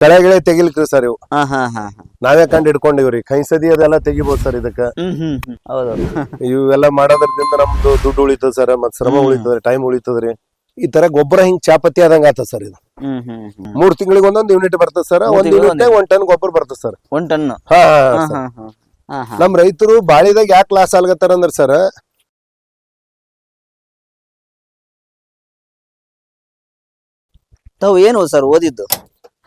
ಕಳೆ ಗಿಳೆ ತೆಗಿಲ್ಕ್ರಿ ಸರ್ ಇವು. ಹಾ ಹಾ ಹಾ ಹಾ. ನಾವೇ ಕಂಡು ಹಿಡ್ಕೊಂಡಿವ್ರಿ. ಕೈ ಸದಿ ಅದೆಲ್ಲ ತೆಗಿಬೋದು ಸರ್ ಇದಕ್ಕ. ಹ್ಮ್ ಹ್ಮ್ ಹ್ಮ್. ಹೌದೌದು. ಇವೆಲ್ಲ ಮಾಡೋದ್ರಿಂದ ನಮ್ದು ದುಡ್ಡು ಉಳಿತದ ಸರ್ ಮತ್ ಶ್ರಮ ಉಳಿತದ ಉಳಿತದ್ರಿ ಟೈಮ್ ಉಳಿತದ್ರಿ ಈ ತರ ಗೊಬ್ಬರ ಹಿಂಗ್ ಚಾಪತಿ ಆದಂಗ ಆತ ಸರ್ ಇದು. ಹ್ಮ್ ಹ್ಮ್ ಹ್ಮ್. ಮೂರ್ ತಿಂಗಳಿಗೆ ಒಂದೊಂದು ಯೂನಿಟ್ ಬರ್ತದ ಸರ್ ಒಂದ್ ಯೂನಿಟ್ ಒಂದ್. ಟನ್ ಗೊಬ್ಬರ ಬರ್ತದ ಸರ್ ಒಂದ್ ಟನ್ ಹಾ ಹಾ ಹಾ ಹಾ ಹಾ ಹಾ. ನಮ್ ರೈತರು ಬಾಳಿದಾಗ ಯಾಕೆ ಲಾಸ್ ಆಗ್ಲತ್ತಾರ ಅಂದ್ರ ಸರ್ ತಾವು ಏನು ಸರ್ ಓದಿದ್ದು?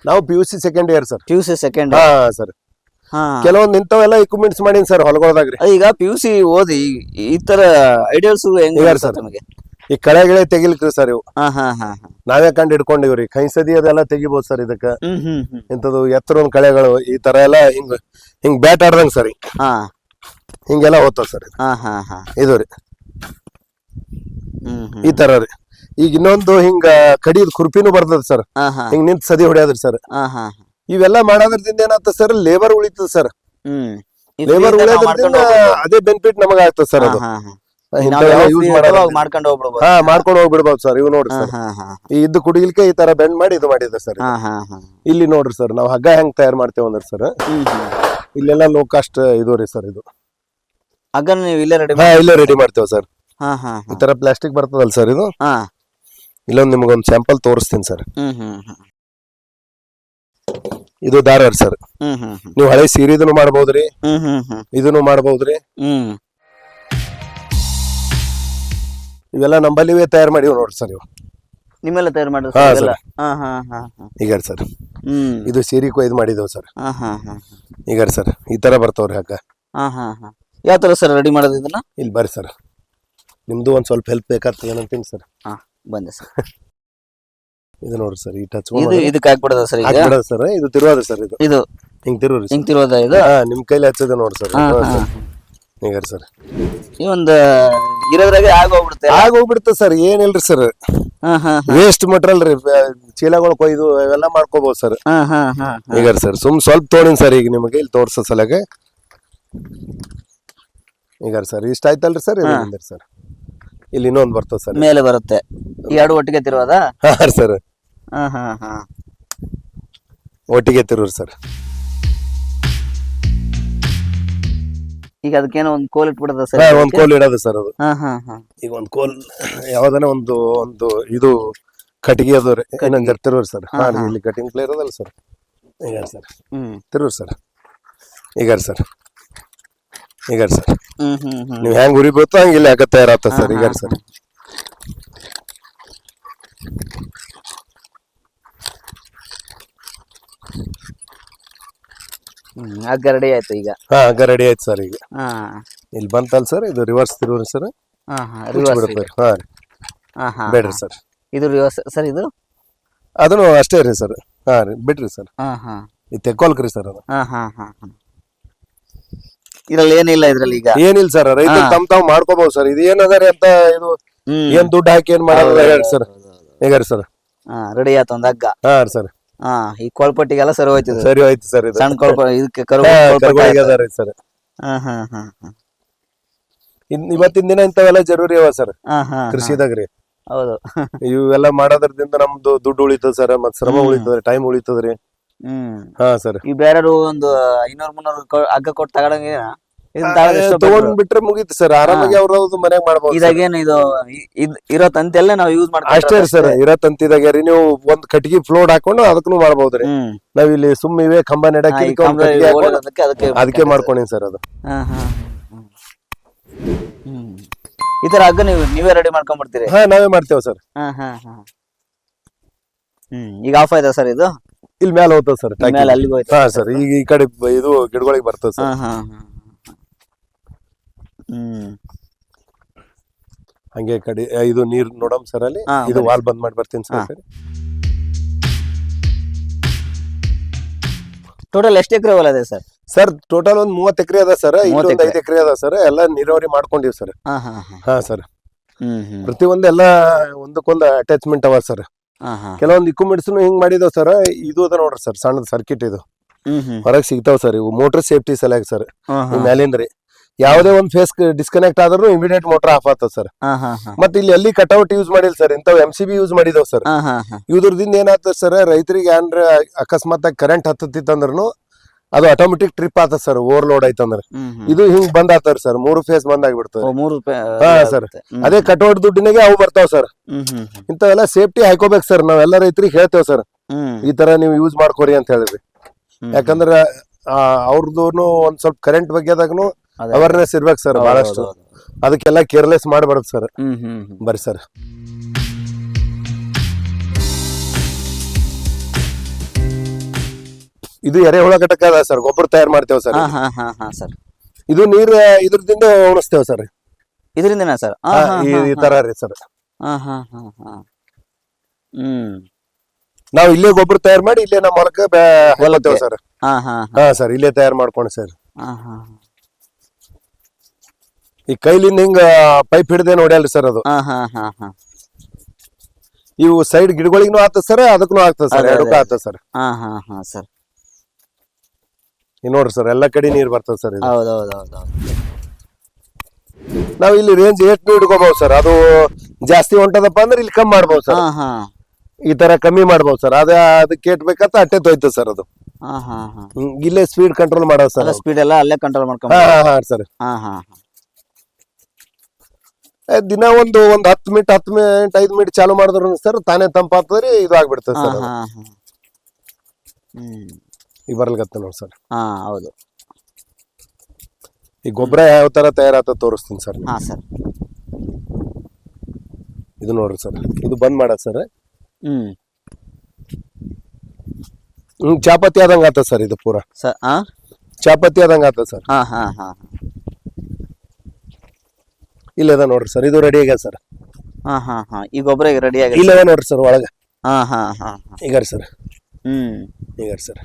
ನಾವು P U C second year sir P U C second ಹಾ ಸರ್ ಹಾ. ಕೆಲವೊಂದ್ ಇಂಥವೆಲ್ಲ ಇಕ್ವಿಪ್ಮೆಂಟ್ಸ್ ಮಾಡೀನಿ ಸರ್ ಹೊಲಗೊಳದಾಗ್ರಿ. ಈಗ ಪಿ ಯು ಸಿ ಓದಿ ಈ- ತರ ಐಡಿಯಾಸ್ ಹೆಂಗ್ ಸರ್ ನಮಗೆ? ಈ ಕಳೆ ಗಿಳೆ ತೆಗಿಲಿಕ್ರಿ ಸರ್ ಇವು. ಹಾ ಹಾ ಹಾ ಹಾ. ನಾವೇ ಕಂಡು ಹಿಡ್ಕೊಂಡಿವ್ರಿ ಕೈ ಸದಿ ಅದೆಲ್ಲ ತೆಗಿಬೋದು ಸರ್ ಇದಕ್ಕ. ಇಂಥದ್ದು ಎತ್ತರ ಒಂದ್ ಕಳೆಗಳು ಈ ತರ ಎಲ್ಲ ಹಿಂಗ್ ಹಿಂಗ್ ಬ್ಯಾಟ್ ಆಡ್ದಂಗ್ ಸರ್ ಹಾ. ಹಿಂಗೆಲ್ಲ ಓದ್ತದ ಸರ್ ಇದು. ಹಾ ಹಾ ಹಾ. ಇದು ರೀ. ಈ ತರ ರೀ. ಈಗ ಇನ್ನೊಂದು ಹಿಂಗ ಕಡಿದ್ ಕುರ್ಪಿನೂ ಬರ್ತದ ಸರ್ ಹಿಂಗ್ ನಿಂತ್ ಸದಿ ಹೊಡ್ಯಾದ್ರಿ ಸರ್ ಇವೆಲ್ಲಾ ಮಾಡೋದ್ರಿಂದ ಏನಾಗ್ತದ ಸರ್ ಲೇಬರ್ ಉಳಿತದ ಸರ್ ಲೇಬರ್ ಉಳಿಯೋದ್ರಿಂದ ಅದೇ ಬೆನಿಫಿಟ್ ನಮಗ ಆಗ್ತದ ಸರ್ ಅದು. ಮಾಡ್ಕೊಂಡು ಹೋಗ್ಬಿಡ್ಬೋದು ಹಾ ಮಾಡ್ಕೊಂಡು ಹೋಗ್ಬಿಡ್ಬೋದು ಸರ್ ಇವ್ ನೋಡ್ರಿ ಸರ್ ಇದ್ದು ಕುಡಿಲಿಕ್ಕೆ ಈ ತರ ಬೆಂಡ್ ಮಾಡಿ ಇದು ಮಾಡಿದ್ರೆ ಸರ್ ಇಲ್ಲಿ ನೋಡ್ರಿ ಸರ್ ನಾವು ಹಗ್ಗ ಹೆಂಗ್ ತಯಾರು ಮಾಡ್ತೇವೆ ಅಂದ್ರೆ ಸರ್ ಇಲ್ಲೆಲ್ಲಾ ಲೋ ಕಾಸ್ಟ್ ಇದು ರೀ ಸರ್ ಇದು. ಹಗ್ಗ ನೀವು ಇಲ್ಲೇ ರೆಡಿ ಇಲ್ಲೇ ರೆಡಿ ಮಾಡ್ತೇವೆ ಸರ್ ಈ ತರ ಪ್ಲಾಸ್ಟಿಕ್ ಬರ್ತದಲ್ಲ ಸರ್ ಇದು? ಇಲ್ಲೊಂದು ನಿಮ್ಗೊಂದು ಸ್ಯಾಂಪಲ್ ತೋರಿಸ್ತೀನಿ ಸರ್ ಹ್ಮ್ ಹ್ಮ್ ಹ್ಮ್. ಇದು ದಾರ ಸರ್ ಹ್ಮ್ ಹ್ಮ್ ಹ್ಮ್. ನೀವು ಹಳೆ ಸೀರೆ ಮಾಡ್ಬೋದ್ರಿ? ಹ್ಮ್ ಹ್ಮ್ ಹ್ಮ್. ಇದನ್ನು ಮಾಡ್ಬೋದ್ರಿ? ಹ್ಮ್. ಇವೆಲ್ಲ ನಂಬಲ್ಲಿವೇ ತಯಾರು ಮಾಡಿವ್ ನೋಡ್ರಿ ಸರ್ ಇವು ನಿಮ್ಮೆಲ್ಲ ತಯಾರು ಮಾಡಿದ್ರು ಹಾ. ಇವೆಲ್ಲ? ಹಾ ಹಾ ಹಾ ಹಾ. ಈಗ ಸರ್ ಹ್ಮ್. ಇದು ಸೀರೆ ಕೊಯ್ದು ಮಾಡಿದೇವು ಸರ್ ಹಾ ಹಾ ಹಾ ಈಗ ಸರ್ ಈ ತರ ಬರ್ತಾವ್ರಿ ಹಗ್ಗ ಹಾ ಹಾ ಹಾ. ಯಾವ ತರ ಸರ್ ರೆಡಿ ಮಾಡೋದು ಇದನ್ನ? ಇಲ್ಲಿ ಬರ್ರಿ ಸರ್ ನಿಮ್ದು ಒಂದ್ ಸ್ವಲ್ಪ ಹೆಲ್ಪ್ ಬೇಕಾಗ್ತದೆ ಏನಂತೀನಿ ಸರ್ ಹಾ. ಬಂದೆ ಸರ್. ಇದು ನೋಡ್ರಿ ಸರ್ ಈ ಟಚ್ ಇದು ಇದಕ್ಕೆ ಹಾಕ್ಬಿಡೋದ ಸರ್ ಈಗ? ಹಾಕ್ಬಿಡೋದು ಸರ್ ಇದು ತಿರುವಾದ ಸರ್ ಇದು. ಇದು ಹಿಂಗ್ ತಿರುವ್ರಿ ಹಿಂಗ್ ಇದು? ಹಾ ನಿಮ್ ಕೈಲಿ ಹಚ್ಚೋದು ನೋಡ್ರಿ ಸರ್ ಹಾ ಹಾ. ಈಗ ಸರ್. ಈ ಒಂದು ಇರೋದ್ರಾಗೆ ಆಗೋಗ್ಬಿಡುತ್ತೆ ಆಗ ಹೋಗ್ಬಿಡ್ತದೆ ಸರ್ ಏನಿಲ್ರಿ ಸರ್. ಹಾ ಹಾ ವೇಸ್ಟ್ ಮಟೀರಿಯಲ್ ರೀ ಚೀಲಗಳು ಕೊಯ್ದು ಇವೆಲ್ಲ ಮಾಡ್ಕೋಬಹುದು ಸರ್. ಹಾ ಹಾ ಹಾ ಈಗ ಸರ್ ಸುಮ್ ಸ್ವಲ್ಪ ತೋಡಿನ್ ಸರ್ ಈಗ ನಿಮಗೆ ಇಲ್ಲಿ ತೋರ್ಸೋ ಸಲಗೆ ಈಗ ಸರ್ ಇಷ್ಟ ಆಯ್ತಲ್ರಿ ಸರ್. ಸರ್. ಇಲ್ಲಿ ಇನ್ನೊಂದು ಬರ್ತದೆ ಸರ್. ಮೇಲೆ ಬರುತ್ತೆ. ಈ ಎರಡು ಒಟ್ಟಿಗೆ ತಿರುವುದ? ಹಾ ಸರ್ ಹಾ ಹಾ ಹಾ. ಒಟ್ಟಿಗೆ ತಿರುವ್ರಿ ಸರ್. ಈಗ ಅದಕ್ಕೇನೋ ಒಂದು ಕೋಲ್ ಇಟ್ಬಿಡದ ಸರ್? ಹಾ ಒಂದ್ ಕೋಲ್ ಇಡೋದು ಸರ್ ಅದು. ಹಾ ಹಾ ಹಾ. ಈಗ ಒಂದ್ ಕೋಲ್ ಯಾವ್ದಾನ ಒಂದು ಒಂದು ಇದು ಕಟ್ಟಿಗೆ ಅದು ರೀ. ಇನ್ನೊಂದ್ ತಿರುವ್ರಿ ಸರ್. ಹಾ. ಇಲ್ಲಿ ಕಟಿಂಗ್ ಪ್ಲೇ ಇರೋದಲ್ಲ ಸರ್. ಈಗ ಸರ್. ಹ್ಮ್. ತಿರುವ್ರಿ ಸರ್. ಈಗ ಸರ್. ಈಗ ಸರ್. ಹ್ಮ್ ಹ್ಮ್ ಹ್ಮ್. ನೀವ್ ಹೆಂಗ್ ಉರಿ ಬರ್ತೋ ಹಂಗ ಇಲ್ಲಿ ಹಾಕ ತಯಾರಾಗ್ತ ಸರ್ ಈಗ ಸರ್. ಹ್ಮ್ ಹಗ್ಗ ರೆಡಿ ಆಯ್ತು ಈಗ. ಹಾ ಹಗ್ಗ ರೆಡಿ ಆಯ್ತು ಸರ್ ಈಗ. ಹಾ. ಇಲ್ಲಿ ಬಂತಲ್ಲ ಸರ್ ಇದು ರಿವರ್ಸ್ ತಿರುವ್ರಿ ಸರ್. ಹಾ ಹಾ ಬಿಡುತ್ತೆ ಹಾ ರೀ. ಹಾ ಹಾ ಬೇಡ್ರಿ ಸರ್. ಇದು ರಿವರ್ಸ್ ಸರ್ ಇದು? ಅದನ್ನು ಅಷ್ಟೇ ರೀ ಸರ್. ಹಾ ರೀ ಬಿಡ್ರಿ ಸರ್. ಹಾ ಹಾ. ಇದು ತೆಕ್ಕೊಲ್ಕ್ರಿ ಸರ್ ಅದು. ಹಾ ಹಾ ಹಾ ಹಾ. ಇದ್ರಲ್ಲಿ ಏನಿಲ್ಲ ಇದ್ರಲ್ಲಿ ಈಗ. ಏನಿಲ್ಲ ಸರ್ ರೈತ. ತಮ್ ತಾವ್ ಮಾಡ್ಕೋಬಹುದು ಸರ್. ಇದು ಏನದಾರೆ ಅಂತ ಇದು ಹ್ಮ್. ಏನ್ ದುಡ್ಡು ಹಾಕಿ ಏನ್ ಮಾಡೋದು ಹೇಳಿ ಸರ್. ಈಗ ಸರ್? ಹಾ ರೆಡಿ ಆಯ್ತು ಒಂದ್ ಹಗ್ಗ. ಹಾ ಸರ್. ಹಾ ಈ ಕೊಳ್ಪಟ್ಟಿಗೆಲ್ಲ ಸರಿ ಹೋಯ್ತು ಸರಿ ಹೋಯ್ತು ಸರ್ ಇದು. ಸಣ್ಣ ಕೊಳ್ಪ ಇದಕ್ಕೆ ಕರು ಹಾ, ಕೊಳ್ಪಟ್ಟಿ. ಸರ್. ಹಾ ಹಾ ಹಾ ಹಾ. ಇನ್ ಇವತ್ತಿನ ದಿನ ಇಂಥವೆಲ್ಲ ಜರೂರಿ ಅವ ಸರ್. ಹಾ ಹಾ ಹಾ. ಕೃಷಿದಾಗ ರೀ. ಹೌದು. ಇವೆಲ್ಲ ಮಾಡೋದ್ರಿಂದ ನಮ್ದು ದುಡ್ಡು ಉಳಿತದ ಸರ್. ಮತ್ ಶ್ರಮ. ಉಳಿತದ್ರಿ ಟೈಮ್ ಉಳಿತದ್ರಿ ಹಾ ಸರ್. ಈ ಬೇರೆಯವರು ಒಂದು ಐನೂರ್ ಮುನ್ನೂರು ಅಗ್ಗ ಹಗ್ಗ ಕೊಟ್ಟು ಎಷ್ಟೋ ತಗೊಂಡ್ ಬಿಟ್ರೆ ಮುಗೀತು ಸರ್. ಆರಾಮಾಗಿ ಅವ್ರದ್ದು ಮನೆಗ್ ಮಾಡ್ಬೋದು. ಇದಾಗೇನು ಇದು ಇದ್- ಇರೋ ತಂತೆಲ್ಲ ನಾವು ಯೂಸ್ ಅಷ್ಟೇ ರೀ ಸರ್. ಇರೋ ತಂತಿದಾಗ ರೀ. ನೀವು ಒಂದ್ ಕಟ್ಟಿಗೆ ಫ್ಲೋಡ್ ಹಾಕೊಂಡು ಅದಕ್ಕೂ ಮಾಡ್ಬೋದ್ರಿ ಹ್ಮ್. ನಾವ್ ಇಲ್ಲಿ ಸುಮ್ ಇವೇ ಕಂಬ ನೆಡಕ್ಕೆ ಹಾ, ಇದಕ್ಕೆ ಒಂದ್ ಕಟ್ಟಿಗೆ ಹಾಕೊಂಡು ಅದಕ್ಕೆ ಅದಕ್ಕೆ ಮಾಡ್ಕೊಂಡಿನಿ ಸರ್ ಅದು. ಹಾ ಹಾ. ಹ್ಮ್. ಈ ತರ ಹಗ್ಗ ನೀವು ನೀವೇ ರೆಡಿ ಮಾಡ್ಕೊಂಡ್ಬಿಡ್ತೀರಿ? ಹಾ ನಾವೇ ಮಾಡ್ತೇವೆ ಸರ್. ಹಾ ಹಾ ಹಾ. ಹ್ಮ್ ಈಗ ಆಫ್ ಆಯ್ತಾ ಸರ್ ಇದು? ಇಲ್ಲಿ ಮೇಲೆ ಹೋಗ್ತದೆ ಸರ್ ಮೇಲೆ ಅಲ್ಲಿಗೆ ಹೋಯ್ತಾ ಹಾ ಸರ್ ಈಗ ಈ ಕಡೆ ಬ- ಇದು ಗಿಡಗಳಿಗೆ ಬರ್ತದ ಸರ್. ಹ್ಮ್. ಹಂಗೆ ಕಡೆ ಆ, ಇದು ನೀರ್ ನೋಡಮ್ ಸರ್ ಅಲ್ಲಿ ಹಾ, ಇದು. ವಾಲ್ ಬಂದ್ ಮಾಡಿ ಬರ್ತೀನಿ ಹಾ. ಸರ್. ಟೋಟಲ್ ಎಷ್ಟು ಎಕರೆ ಹೊಲ ಇದೆ ಸರ್? ಸರ್ ಟೋಟಲ್ ಒಂದ್ ಮೂವತ್ ಎಕರೆ ಅದ ಸರ್ ಮೂವತ್ತ್ ಇನ್ನೊಂದ್ ಎಕ್ರೆ. ಐದ್ ಎಕರೆ ಅದ ಸರ್ ಎಲ್ಲ ನೀರಾವರಿ ಮಾಡ್ಕೊಂಡಿವಿ ಸರ್. ಹಾ ಹಾ ಹಾ. ಹಾ ಸರ್. ಹ್ಮ್ ಹ್ಮ್. ಪ್ರತಿ ಒಂದ್ ಎಲ್ಲ ಒಂದಕ್ಕೊಂದು ಅಟ್ಯಾಚ್ಮೆಂಟ್ ಅವ ಸರ್. ಕೆಲವೊಂದು ಇಕ್ವಿಪ್ಮೆಂಟ್ಸ್ ಹಿಂಗ್ ಮಾಡಿದಾವ್ ಸರ್ ಇದು ಅದ ನೋಡ್ರಿ ಸರ್ ಸಣ್ಣದ ಸರ್ಕಿಟ್ ಇದು. ಹೊರಗ್ ಸಿಗ್ತಾವ್ ಸರ್ ಇವು. ಮೋಟರ್ ಸೇಫ್ಟಿ ಸಲುವಾಗಿ ಸರ್ ಮ್ಯಾಲಿನ ರೀ. ಯಾವುದೇ ಒಂದ್ ಫೇಸ್ ಡಿಸ್ಕನೆಕ್ಟ್ ಆದ್ರೂ ಇಮಿಡಿಯೇಟ್ ಮೋಟರ್ ಆಫ್ ಆಗ್ತದೆ ಸರ್ ಮತ್ತೆ ಇಲ್ಲಿ ಎಲ್ಲಿ ಕಟ್ಔಟ್ ಯೂಸ್ ಮಾಡಿಲ್ಲ ಸರ್ ಇಂಥವ್ ಎಂ ಸಿ ಬಿ ಯೂಸ್ ಮಾಡಿದವ್ ಸರ್ ಇದ್ರದಿಂದ ಏನಾಗ್ತದೆ ಸರ್ ರೈತರಿಗೆ ಏನ್ರ ಅಕಸ್ಮಾತ್ ಕರೆಂಟ್ ಹತ್ತತಿತ್ತಂದ್ರೂ ಅದು ಆಟೋಮೆಟಿಕ್ ಟ್ರಿಪ್ ಆತ ಸರ್ ಓವರ್ಲೋಡ್ ಹ್ಮ್. ಇದು ಹಿಂಗ್ ಬಂದ್ ಆತಾರ ಸರ್ ಮೂರು ಫೇಸ್ ಬಂದ್ ಆಗ್ಬಿಡ್ತದೆ ಮೂರು ಹಾ. ಸರ್. ಅದೇ ಕಟೌಟ್ ದುಡ್ಡಿನಾಗೆ ಅವು ಬರ್ತಾವ ಸರ್. ಇಂಥವೆಲ್ಲ ಸೇಫ್ಟಿ ಹಾಕೋಬೇಕು ಸರ್ ನಾವೆಲ್ಲ ರೈತರಿಗೆ ಹೇಳ್ತೇವೆ ಸರ್ ಈ ತರ ನೀವು ಯೂಸ್ ಮಾಡ್ಕೋರಿ ಅಂತ ಹೇಳಿದ್ರಿ ಯಾಕಂದ್ರೆ ಅವ್ರದ್ದು ಒಂದ್ ಸ್ವಲ್ಪ ಕರೆಂಟ್ ಬಗ್ಗೆದಾಗನು. ಅವೇರ್ನೆಸ್ ಇರ್ಬೇಕು ಸರ್ ಬಹಳಷ್ಟು. ಅದಕ್ಕೆಲ್ಲ ಕೇರ್ಲೆಸ್ ಮಾಡಬಾರ್ದು ಸರ್. ಬರ್ರಿ ಸರ್ ಇದು ಎರೆಹುಳ ಘಟಕ ಅದ ಸರ್ ಗೊಬ್ಬರ ತಯಾರು ಮಾಡ್ತೇವೆ ಸರ್ ಹಾ ಹಾ ಹಾ ಹಾ ಸರ್ ಇದು ನೀರ್ ಇದ್ರದಿಂದ ಉಣಿಸ್ತೇವೆ ಸರ್ ಇದರಿಂದನಾ ಸರ್ ಹಾ ಈ ಈ ತರ ರೀ ಸರ್ ಹಾ ಹಾ ಹಾ ಹಾ ಹ್ಮ್ ನಾವು ಇಲ್ಲೇ ಗೊಬ್ಬರ ತಯಾರು ಮಾಡಿ ಇಲ್ಲೇ ನಮ್ಮ ಹೊಲಕ್ಕೆ ಹೊಲತ್ತೇವೆ ಸರ್ ಹಾ ಹಾ ಹಾ ಸರ್ ಇಲ್ಲೇ ತಯಾರು ಮಾಡ್ಕೊಂಡು ಸರ್ ಹಾ ಹಾ ಈ ಕೈಲಿಂದ ಹಿಂಗ ಪೈಪ್ ಹಿಡ್ದೆ ನೋಡ್ಯಾಲ್ರಿ ಸರ್ ಅದು ಹಾ ಹಾ ಹಾ ಹಾ ಇವು ಸೈಡ್ ಗಿಡಗಳಿಗೂ ಆಗ್ತದೆ ಸರ್ ಅದಕ್ಕೂ ಆಗ್ತದೆ ಸರ್ ಅದೇ, ಎರಡಕ್ಕೂ ಅದೇ. ಆಗ್ತದೆ ಸರ್ ಹಾ ಹಾ ಹಾ ಸರ್ ನೋಡ್ರಿ ಸರ್ ಎಲ್ಲ ಕಡೆ ನೀರ್ ಬರ್ತದೆ ಸರ್ ಇದು. ಹೌದು ಹೌದು ಹೌದು ಹೌದು ನಾವ್ ಇಲ್ಲಿ ರೇಂಜ್ ಏಟ್ ಇಟ್ಕೋಬಹುದು ಸರ್? ಅದು ಜಾಸ್ತಿ ಹೊಂಟದಪ್ಪ ಅಂದ್ರೆ ಇಲ್ಲಿ ಕಮ್ಮಿ ಮಾಡ್ಬೋದು ಸರ್. ಹಾ ಹಾ. ಈ ತರ ಕಮ್ಮಿ ಮಾಡ್ಬೋದು ಸರ್. ಅದ ಅದಕ್ಕೆ ಏಟ್ ಬೇಕಂತ ಅಟ್ಟೆ ತೊಯ್ತದೆ ಸರ್ ಅದು. ಹಾ ಹಾ ಹಾ. ಹ್ಮ್, ಇಲ್ಲೇ ಸ್ಪೀಡ್ ಕಂಟ್ರೋಲ್ ಮಾಡೋದು ಸರ್ ಅಲ್ಲ ಸ್ಪೀಡ್ ಎಲ್ಲ ಅಲ್ಲೇ ಕಂಟ್ರೋಲ್ ಮಾಡ್ಕೊಂಡು ಹಾ ಹಾ ಹಾ ಸರ್. ಹಾ ಹಾ ಹಾ. ಏ, ದಿನ ಒಂದು ಒಂದ್ ಹತ್ತು ಮಿನಿಟ್ ಹತ್ತು ಮಿನಿಟ್ ಐದು ಮಿನಿಟ್ ಚಾಲು ಮಾಡಿದ್ರು ಸರ್ ತಾನೇ ತಂಪಾಗ್ತದ್ರಿ ಇದು ಆಗ್ಬಿಡ್ತದೆ ಹಾ ಸರ್. ಹಾ ಹಾ. ಹ್ಮ್. ಈಗ ಬರಲ್ಗತ್ತೆ ನೋಡಿ ಸರ್ ಹಾ ಹೌದು. ಈ ಗೊಬ್ಬರ ಯಾವ ತರ ತಯಾರಾತ ತೋರಿಸ್ತೀನಿ ಸರ್ ಹಾ ಸರ್ ಇದು ನೋಡ್ರಿ ಸರ್ ಇದು ಬಂದ್ ಮಾಡ ಸರ್ ಹ್ಮ್. ಹ್ಮ್ ಚಾಪತಿ ಆದಂಗ ಆತ ಸರ್ ಇದು ಪೂರ. ಸರ್ ಹಾ ಚಾಪತಿ ಆದಂಗ ಆತ ಸರ್ ಹಾ ಹಾ ಹಾ. ಇಲ್ಲದ ನೋಡ್ರಿ ಸರ್ ಇದು ರೆಡಿ ಆಗ್ಯದ ಸರ್ ಹಾ ಹಾ ಹಾ. ಈ ಗೊಬ್ಬರ ಈಗ ರೆಡಿ ಆಗ ಇಲ್ಲದ ನೋಡ್ರಿ ಸರ್ ಒಳಗೆ. ಹಾ ಹಾ ಹಾ ಹಾ. ಈಗ ಸರ್ ಹ್ಮ್. ಈಗ ಸರ್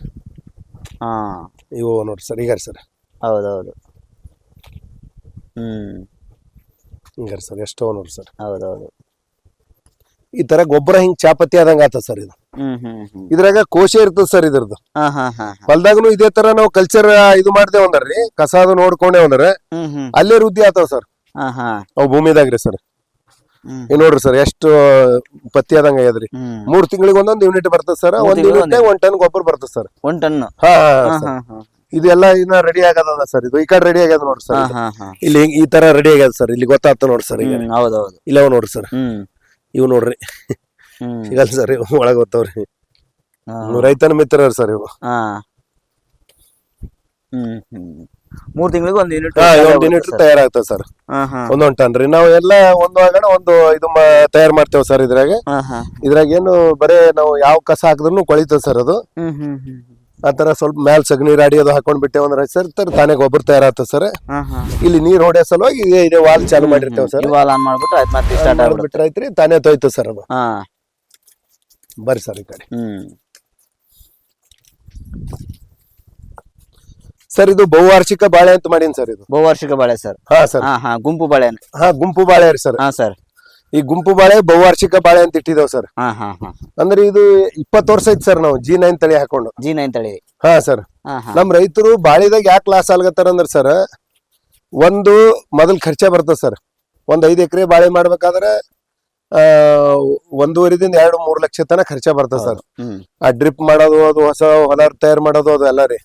ಹಾ. ಇವು ನೋಡ್ರಿ ಸರ್ ಈಗ ಸರ್. ಹೌದೌದು. ಹ್ಮ್. ಹಿಂಗಾರ ಸರ್ ಎಷ್ಟೋ ನೋಡ್ರಿ ಸರ್. ಹೌದೌದು. ಈ ತರ ಗೊಬ್ಬರ ಹಿಂಗ್ ಚಾಪತಿ ಆದಂಗ ಆತ ಸರ್ ಇದು. ಹ್ಮ್ ಹ್ಮ್ ಹ್ಮ್. ಇದ್ರಾಗ ಕೋಶ ಇರ್ತದ ಸರ್ ಇದ್ರದ್ದು. ಹಾ ಹಾ ಹಾ ಹಾ. ಹೊಲ್ದಾಗನು ಇದೇ ತರ ನಾವು ಕಲ್ಚರ್ ಇದು ಮಾಡ್ದೇವ್ ಅಂದ್ರಿ ಕಸ ಅದು ನೋಡ್ಕೊಂಡೇವ್ ಅಂದ್ರ ಹ್ಮ್ ಹ್ಮ್. ಅಲ್ಲೇ ವೃದ್ಧಿ ಆತಾವ ಸರ್. ಹಾ ಹಾ. ಅವು ಭೂಮಿದಾಗ್ರಿ ಸರ್. ಈಗ ನೋಡ್ರಿ ಸರ್ ಎಷ್ಟು ಪತ್ತಿ ಆದಂಗ ಆಗ್ಯದ್ರಿ. ಮೂರ್ ತಿಂಗಳಿಗೆ ಒಂದೊಂದು ಯೂನಿಟ್ ಬರ್ತದೆ ಸರ್ ಒಂದ್ ಯೂನಿಟ್ ಒಂದ್. ಟನ್ ಗೊಬ್ಬರ ಬರ್ತದೆ ಸರ್. ಒಂದ್ ಟನ್ ಹಾ ಇದೆಲ್ಲ ಇನ್ನ ರೆಡಿ ಆಗದ ಸರ್ ಇದು ಈ ಕಡೆ ರೆಡಿ ಆಗ್ಯದ ನೋಡ್ರಿ ಸರ್ ಇಲ್ಲಿ ಈ ತರ ರೆಡಿ ಆಗ್ಯದ ಸರ್ ಇಲ್ಲಿ ಗೊತ್ತಾಗ್ತ ನೋಡ್ರಿ ಸರ್ ಹೌದೌದು. ಇಲ್ಲ ನೋಡ್ರಿ ಸರ್. ಇವ್ ನೋಡ್ರಿ. ಸಿಗಲ್ ಸರ್ ಇವ್ ಒಳಗ್ ಗೊತ್ತವ್ರಿ ರೈತನ ಮಿತ್ರ ಸರ್ ಇವು ಹ್ಮ್ ಹ್ಮ್. ಮೂರ್ ತಿಂಗಳಿಗೆ ಒಂದು ಯೂನಿಟ್ ಒಂದು ಯೂನಿಟ್ ತಯಾರಾಗ್ತದೆ ಸರ್. ಒಂದೊಂದು ಟನ್ ರೀ. ನಾವು ಎಲ್ಲ ಒಂದು ಆಗಣ ಒಂದು ಇದು ತಯಾರು ಮಾಡ್ತೇವೆ ಸರ್ ಇದ್ರಾಗ. ಇದ್ರಾಗ ಏನು ಬರೇ ನಾವು ಯಾವ ಕಸ ಹಾಕಿದ್ರು ಕೊಳಿತದೆ ಸರ್ ಅದು. ಆತರ ಸ್ವಲ್ಪ ಮ್ಯಾಲ್ ಸಗಣಿ ರಾಡಿ ಅದು ಹಾಕೊಂಡ್ ಬಿಟ್ಟೆ ಅಂದ್ರೆ ಸರ್ ತರ ತಾನೇ ಗೊಬ್ಬರ ತಯಾರಾಗ್ತದೆ ಸರ್. ಇಲ್ಲಿ ನೀರ್ ಹೊಡೆಯೋ ಸಲುವಾಗಿ ಇದೆ ವಾಲ್ ಚಾಲು ಮಾಡಿರ್ತೇವೆ ಸರ್. ವಾಲ್ ಆನ್ ಮಾಡ್ಬಿಟ್ಟು ಆಯ್ತು ಮತ್ತೆ ಸ್ಟಾರ್ಟ್ ಐತ್ರಿ ತಾನೇ ತೊಯ್ತು ಸರ್ ಅದು. ಬರ್ರಿ ಸರ್ ಈ ಕಡೆ. ಹ್ಮ್. ಸರ್ ಇದು ಬಹುವಾರ್ಷಿಕ ಬಾಳೆ ಅಂತ ಮಾಡೀನಿ ಸರ್ ಇದು. ಬಹುವಾರ್ಷಿಕ ಬಾಳೆ ಸರ್. ಹಾ ಸರ್. ಹಾ ಹಾ ಗುಂಪು ಬಾಳೆ ಹಾ ಗುಂಪು ಬಾಳೆ ರೀ ಸರ್. ಹಾ ಸರ್. ಈ ಗುಂಪು ಬಾಳೆ ಬಹುವಾರ್ಷಿಕ ಬಾಳೆ ಅಂತ ಇಟ್ಟಿದ್ದೇವೆ ಸರ್. ಹಾ ಹಾ ಹಾ. ಅಂದ್ರೆ ಇದು ಇಪ್ಪತ್ತು ವರ್ಷ ಐತಿ ಸರ್ ನಾವು ಜಿ ನೈನ್ ತಳಿ ಹಾಕೊಂಡು. ಜಿ ನೈನ್ ತಳಿ. ಹಾ ಸರ್. ಹಾ ಹಾ. ನಮ್ ರೈತರು ಬಾಳಿದಾಗ ಯಾಕೆ ಲಾಸ್ ಆಗ್ಲತ್ತಾರ ಅಂದ್ರ ಸರ್ ಒಂದು ಮೊದಲ್ ಖರ್ಚ ಬರ್ತದ ಸರ್. ಒಂದ್ ಐದ್ ಎಕರೆ ಬಾಳೆ ಮಾಡ್ಬೇಕಾದ್ರೆ ಒಂದೂವರೆದಿಂದ ಎರಡು ಮೂರ್ ಲಕ್ಷ ತನಕ ಖರ್ಚ ಬರ್ತದೆ ಸರ್. ಆ ಡ್ರಿಪ್ ಮಾಡೋದು ಅದು ಹೊಸ ಹೊಲ ತಯಾರು ಮಾಡೋದು ಅದು ಎಲ್ಲ ರೀ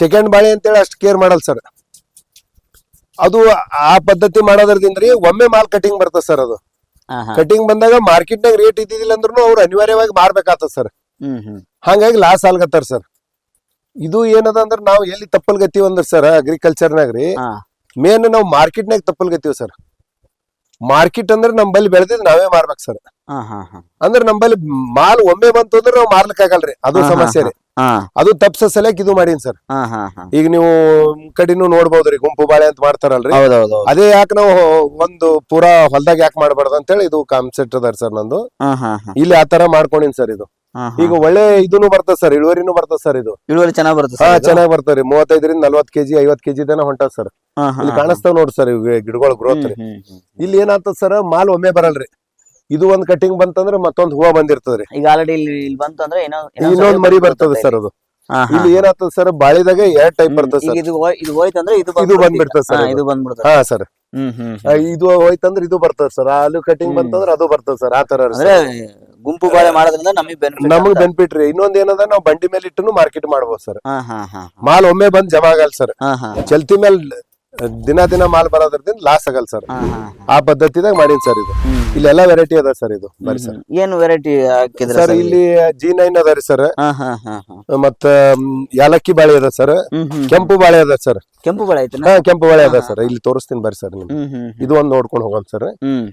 ಸೆಕೆಂಡ್ ಬಾಳೆ ಅಂತೇಳಿ ಅಷ್ಟು ಕೇರ್ ಮಾಡಲ್ಲ ಸರ್. ಅದು ಆ ಪದ್ಧತಿ ಮಾಡೋದ್ರದಿಂದ ರೀ ಒಮ್ಮೆ ಮಾಲ್ ಕಟಿಂಗ್ ಬರ್ತದೆ ಸರ್ ಅದು. ಕಟಿಂಗ್ ಬಂದಾಗ ಮಾರ್ಕೆಟ್ನಾಗ ರೇಟ್ ಇದ್ದಿದ್ದಿಲ್ಲ ಅಂದ್ರೂ ಅವ್ರು ಅನಿವಾರ್ಯವಾಗಿ ಮಾರ್ಬೇಕಾಗ್ತದ ಸರ್. ಹಂಗಾಗಿ ಲಾಸ್ ಆಲ್ಗತ್ತಾರ ಸರ್. ಇದು ಏನದ ಅಂದ್ರ ನಾವು ಎಲ್ಲಿ ತಪ್ಪಲ್ ಗತ್ತೀವಿ ಅಂದ್ರ ಸರ್ ಅಗ್ರಿಕಲ್ಚರ್ ರೀ. ಮೇನ್ ನಾವು ಮಾರ್ಕೆಟ್ನಾಗ ತಪ್ಪಲ್ ಗತ್ತೀವಿ ಸರ್. ಮಾರ್ಕೆಟ್ ಅಂದ್ರೆ ನಮ್ಮಲ್ಲಿ ಬೆಳೆದಿದ್ ನಾವೇ ಮಾರ್ಬೇಕು ಸರ್. ಹಾ ಹಾ ಹಾ. ಅಂದ್ರೆ ನಮ್ಮಲ್ಲಿ ಮಾಲ್ ಒಮ್ಮೆ ಬಂತು ಅಂದ್ರೆ ನಾವು ಮಾರ್ಲಿಕ್ ಆಗಲ್ರಿ. ಅದು ಸಮಸ್ಯೆ ರೀ. ಹಾ ಅದು ತಪ್ಸ ಸಲಕ್ ಇದು ಮಾಡೀನಿ ಸರ್. ಹಾ ಹಾ ಹಾ. ಈಗ ನೀವು ಕಡಿನೂ ನೋಡ್ಬೋದ್ರಿ ಗುಂಪು ಬಾಳೆ ಅಂತ ಮಾಡ್ತಾರಲ್ರಿ. ಹೌದೌದು ಅದೇ ಯಾಕೆ ನಾವು ಒಂದು ಪೂರಾ ಹೊಲ್ದಾಗ ಯಾಕೆ ಅಂತ ಹೇಳಿ ಇದು ಕಾನ್ಸೆಪ್ಟ್ ಅದಾರ ಸರ್ ನಂದು. ಹಾ ಹಾ ಹಾ. ಇಲ್ಲಿ ಆ ತರ ಮಾಡ್ಕೊಂಡಿನಿ ಸರ್ ಇದು. ಈಗ ಒಳ್ಳೆ ಇದನ್ನು ಬರ್ತದೆ ಸರ್ ಇಳುವರಿನೂ ಬರ್ತದೆ ಸರ್ ಇದು ಇಳುವರಿ ಚೆನ್ನಾಗಿ ಬರುತ್ತೆ ಹಾ ಸರ್? ಚೆನ್ನಾಗಿ ಬರ್ತಾವ್ರಿ ಮೂವತ್ತೈದರಿಂದ ನಲ್ವತ್ ಕೆಜಿ ಐವತ್ ಕೆಜಿ ತನ ಹೊಂಟಾವ್ ಸರ್ ಹಾ ಇಲ್ಲಿ. ಕಾಣಿಸ್ತಾವ್ ನೋಡ್ರಿ ಸರ್ ಗಿಡಗಳ ಗ್ರೋತ್ ರೀ. ಇಲ್ಲಿ ಏನಾಗ್ತದ ಸರ್ ಮಾಲ್ ಒಮ್ಮೆ ಬರಲ್ರಿ ಇದು ಒಂದ್ ಕಟಿಂಗ್ ಬಂತಂದ್ರ ಮತ್ತೊಂದ್ ಹೂವ ಬಂದಿರ್ತದ್ರಿ ಈಗ ಆಲ್ರೆಡಿ ಇಲ್ಲಿ ಇಲ್ಲಿ ಬಂತು ಅಂದ್ರೆ ಇನ್ನೊಂದ್ ಮರಿ ಬರ್ತದ ಸರ್ ಅದು ಹಾ, ಹಾ. ಇಲ್ಲಿ ಏನಾಗ್ತದ ಸರ್ ಬಾಳಿದಾಗ ಎರಡ್ ಟೈಪ್ ಬರ್ತದೆ ಈಗ ಸರ್ ಇದು ಹೋಯ್- ಇದು ಹೋಯ್ತಂದ್ರೆ ಇದು ಇದು ಬಂದ್ಬಿಡ್ತದೆ sir ಹಾ, ಇದು. ಇದು ಬಂದ್ಬಿಡ್ತದೆ ಹಾ ಸರ್ ಹ್ಮ್ ಹ್ಮ್ ಹ್ಮ್. ಇದು ಹೋಯ್ತಂದ್ರೆ ಇದು ಬರ್ತದೆ ಸರ್ ಆಲೂ ಕಟಿಂಗ್. ಬಂತಂದ್ರೆ ಅದು ಬರ್ತದೆ ಸರ್ ಆ ತರ ಅಂದ್ರೆ. ಗುಂಪು ಬಾಳೆ ಮಾಡೋದ್ರಿಂದ ನಮಗೆ ಬೆನಿಫಿಟ್ ನಮಗ್ ಬೆನಿಫಿಟ್ ರೀ. ಇನ್ನೊಂದ್ ಏನದ ನಾವು ಬಂಡಿ ಮೇಲೆ ಇಟ್ಟು ಮಾರ್ಕೆಟ್ ಮಾಡ್ಬೋದು ಸರ್. ಹಾ ಹಾ ಹಾ ಮಾಲ್ ಒಮ್ಮೆ ಬಂದ್ ಜಮಾ ಆಗಲ್ ಸರ್. ಹಾ ಹಾ. ಚಲ್ತಿ ಮೇಲೆ ದಿನ ದಿನ ಮಾಲ್ ಬರೋದ್ರಿಂದ ಲಾಸ್ ಆಗಲ್ ಸರ್. ಹಾ ಹಾ ಆ ಪದ್ಧತಿದಾಗ ಮಾಡೀನಿ ಸರ್ ಇದು. ಇಲ್ಲೆಲ್ಲ ಇಲ್ಲಿ ಎಲ್ಲಾ ವೆರೈಟಿ ಅದ ಸರ್ ಇದು. ಬರ್ರಿ ಸರ್. ಏನು ವೆರೈಟಿ ಹಾಕಿದ್ರೆ ಸರ್ ಇಲ್ಲಿ? ಜಿ ನೈನ್ ಅದ ರೀ ಸರ್. ಹಾ ಹಾ ಹಾ ಹಾ. ಮತ್ತ ಮ್, ಯಾಲಕ್ಕಿ ಬಾಳೆ ಅದ ಸರ್. ಹ್ಮ್ ಹ್ಮ್ ಕೆಂಪು ಬಾಳೆ ಅದ ಸರ್. ಕೆಂಪು ಬಾಳೆ ಐತನ? ಹಾ ಕೆಂಪು ಬಾಳೆ ಅದ ಸರ್. ಇಲ್ಲಿ ತೋರಿಸ್ತೀನಿ ಬರ್ರಿ ಸರ್ ನಿಮ್ಗೆ. ಹ್ಮ್ ಹ್ಮ್. ಇದು ಒಂದ್ ನೋಡ್ಕೊಂಡು ಹೋಗೋಣ ಸರ್. ಹ್ಮ್.